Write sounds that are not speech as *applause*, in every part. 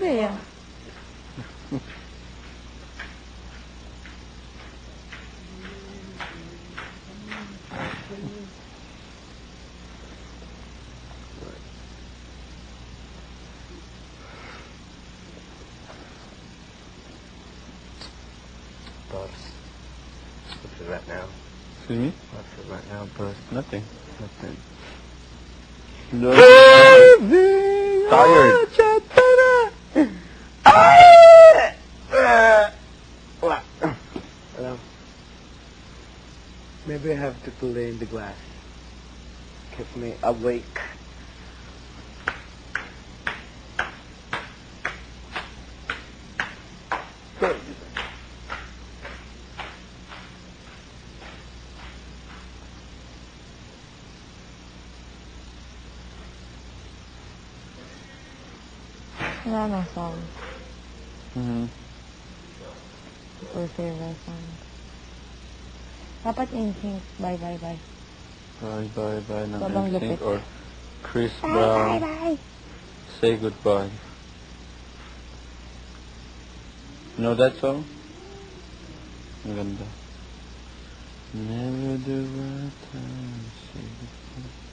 Bea. Boss. What's it right now? Excuse me? What's it right now, boss? Nothing. Nothing. No. Tired. Maybe I have to play in the glass. Keep me awake. Wala nang song. Mhm. Or favorite song. Dapat in sync. Bye, bye, bye. Bye, bye, bye ng Sobrang NSYNC lupit. or Chris Bye, bye, Brown. bye. Say goodbye. You Know that song? Ganda. Never do right time, say goodbye.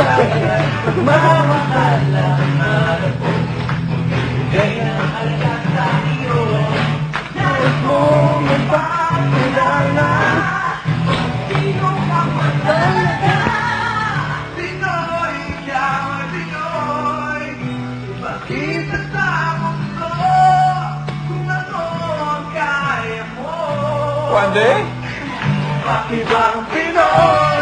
Mawakal lang malapot Bigay ng alak tayo Nais mong magpakilala Sino ka ba talaga? Pinoy, ikaw ang Pinoy Bakit ang takot ko Kung ano ang kaya mo One day? Bakit ang Pinoy?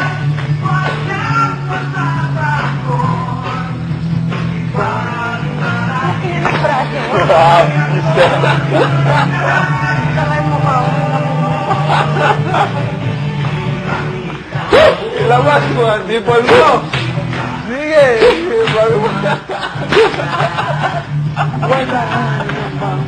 Mo ang dipol mo. Sige. Bago mo. Ilabas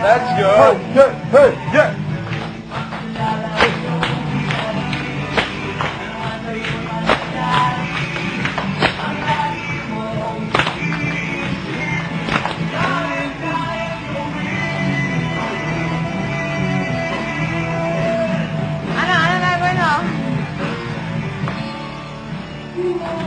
Let's go. Hey, hey, yeah.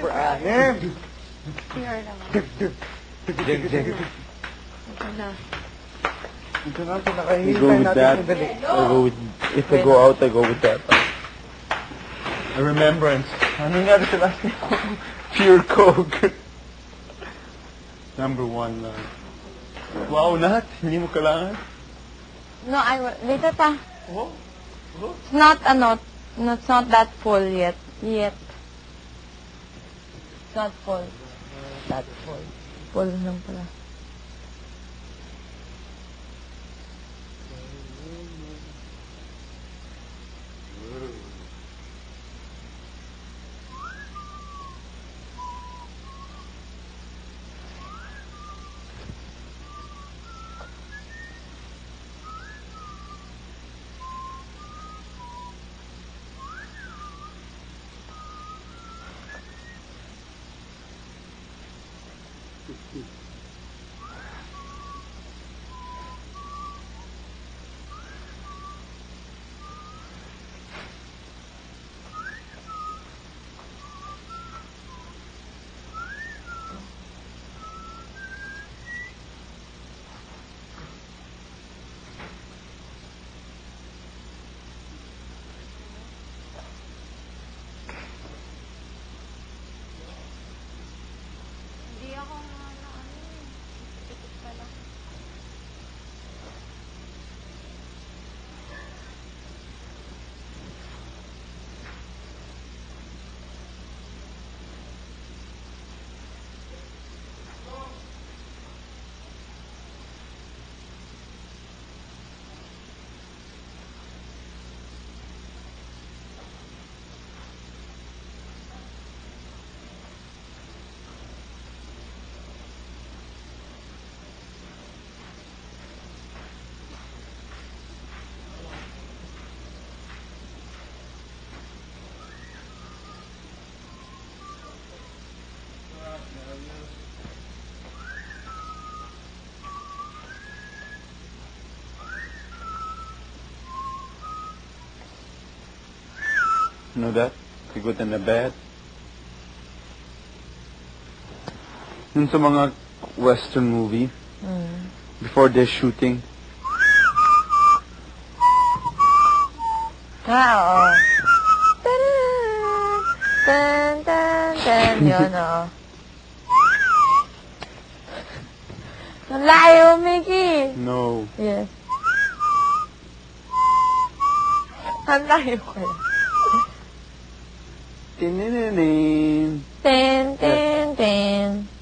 Brian! Pure naman. Jeng, Jeng. Ito na. Ito na, You go pinakahihintay with natin that. yung. I go with, if I go out, I go with that. A remembrance. Ano nga sa last name? *laughs* Pure Coke. Number one lang. Wow, lahat. Hindi mo kailangan. No, I will. Later pa. Oh, oh. It's not, ano, no, it's not that full yet. Yet. It's not full. That full. Full lang pala. happy. You know that? You go in the bed. Yun sa mga western movie, Mm. before they're shooting, Ah, oo. Tan, tan, tan. Yun, *laughs* oo. Layo, Mickey! no. Yes. Ang layo ko Din, din, din, din. Din, din.